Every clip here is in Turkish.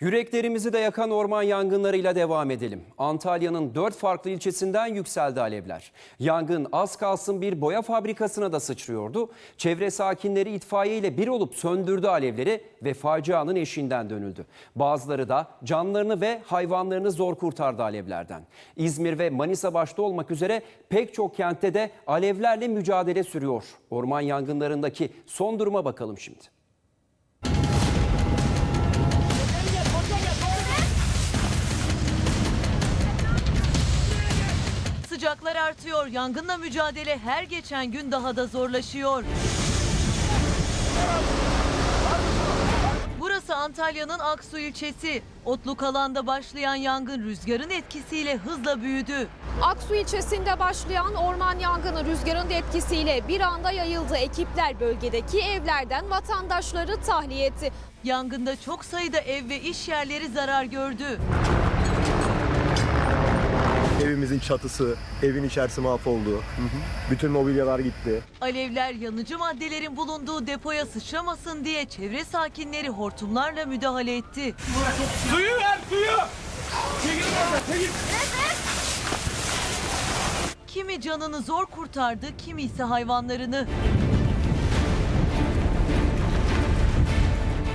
Yüreklerimizi de yakan orman yangınlarıyla devam edelim. Antalya'nın dört farklı ilçesinden yükseldi alevler. Yangın az kalsın bir boya fabrikasına da sıçrıyordu. Çevre sakinleri itfaiye ile bir olup söndürdü alevleri ve facianın eşiğinden dönüldü. Bazıları da canlarını ve hayvanlarını zor kurtardı alevlerden. İzmir ve Manisa başta olmak üzere pek çok kentte de alevlerle mücadele sürüyor. Orman yangınlarındaki son duruma bakalım şimdi. Sıcaklar artıyor. Yangınla mücadele her geçen gün daha da zorlaşıyor. Burası Antalya'nın Aksu ilçesi. Otluk alanda başlayan yangın rüzgarın etkisiyle hızla büyüdü. Aksu ilçesinde başlayan orman yangını rüzgarın etkisiyle bir anda yayıldı. Ekipler bölgedeki evlerden vatandaşları tahliye etti. Yangında çok sayıda ev ve iş yerleri zarar gördü. Evimizin çatısı, evin içerisi mahvoldu. Bütün mobilyalar gitti. Alevler yanıcı maddelerin bulunduğu depoya sıçramasın diye çevre sakinleri hortumlarla müdahale etti. Suyu ver suyu. Çekil orada çekil. Kimi canını zor kurtardı, kimi ise hayvanlarını.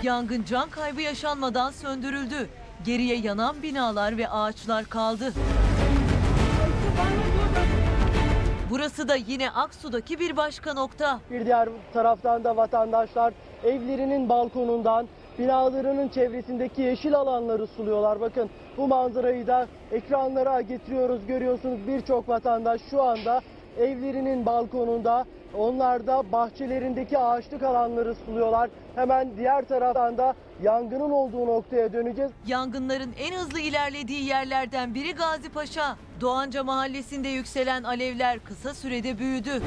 Yangın can kaybı yaşanmadan söndürüldü. Geriye yanan binalar ve ağaçlar kaldı. Burası da yine Aksu'daki bir başka nokta. Bir diğer taraftan da vatandaşlar evlerinin balkonundan binalarının çevresindeki yeşil alanları suluyorlar. Bakın bu manzarayı da ekranlara getiriyoruz. Görüyorsunuz birçok vatandaş şu anda evlerinin balkonunda onlar da bahçelerindeki ağaçlık alanları suluyorlar. Hemen diğer taraftan da yangının olduğu noktaya döneceğiz. Yangınların en hızlı ilerlediği yerlerden biri Gazi Paşa. Doğanca mahallesinde yükselen alevler kısa sürede büyüdü.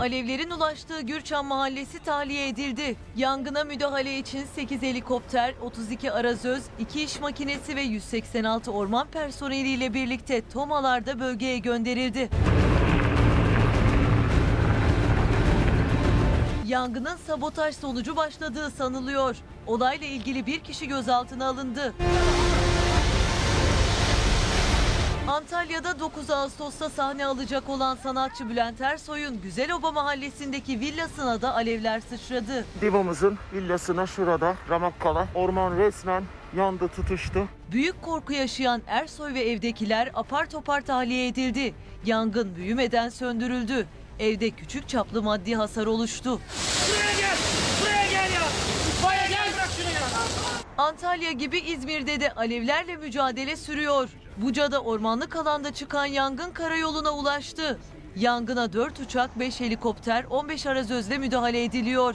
Alevlerin ulaştığı Gürçam Mahallesi tahliye edildi. Yangına müdahale için 8 helikopter, 32 arazöz, 2 iş makinesi ve 186 orman personeliyle birlikte tomalar da bölgeye gönderildi. Yangının sabotaj sonucu başladığı sanılıyor. Olayla ilgili bir kişi gözaltına alındı. Antalya'da 9 Ağustos'ta sahne alacak olan sanatçı Bülent Ersoy'un Güzeloba mahallesindeki villasına da alevler sıçradı. Divamızın villasına şurada Ramakkala. Orman resmen yandı tutuştu. Büyük korku yaşayan Ersoy ve evdekiler apar topar tahliye edildi. Yangın büyümeden söndürüldü. Evde küçük çaplı maddi hasar oluştu. Buraya gel. Buraya gel ya. İtfaiye gel bırak şunu ya. Antalya gibi İzmir'de de alevlerle mücadele sürüyor. Buca'da ormanlık alanda çıkan yangın karayoluna ulaştı. Yangına 4 uçak, 5 helikopter, 15 arazözle müdahale ediliyor.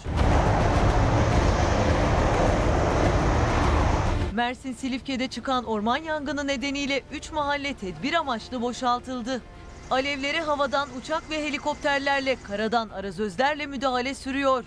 Mersin Silifke'de çıkan orman yangını nedeniyle 3 mahalle tedbir amaçlı boşaltıldı. Alevlere havadan uçak ve helikopterlerle, karadan arazözlerle müdahale sürüyor.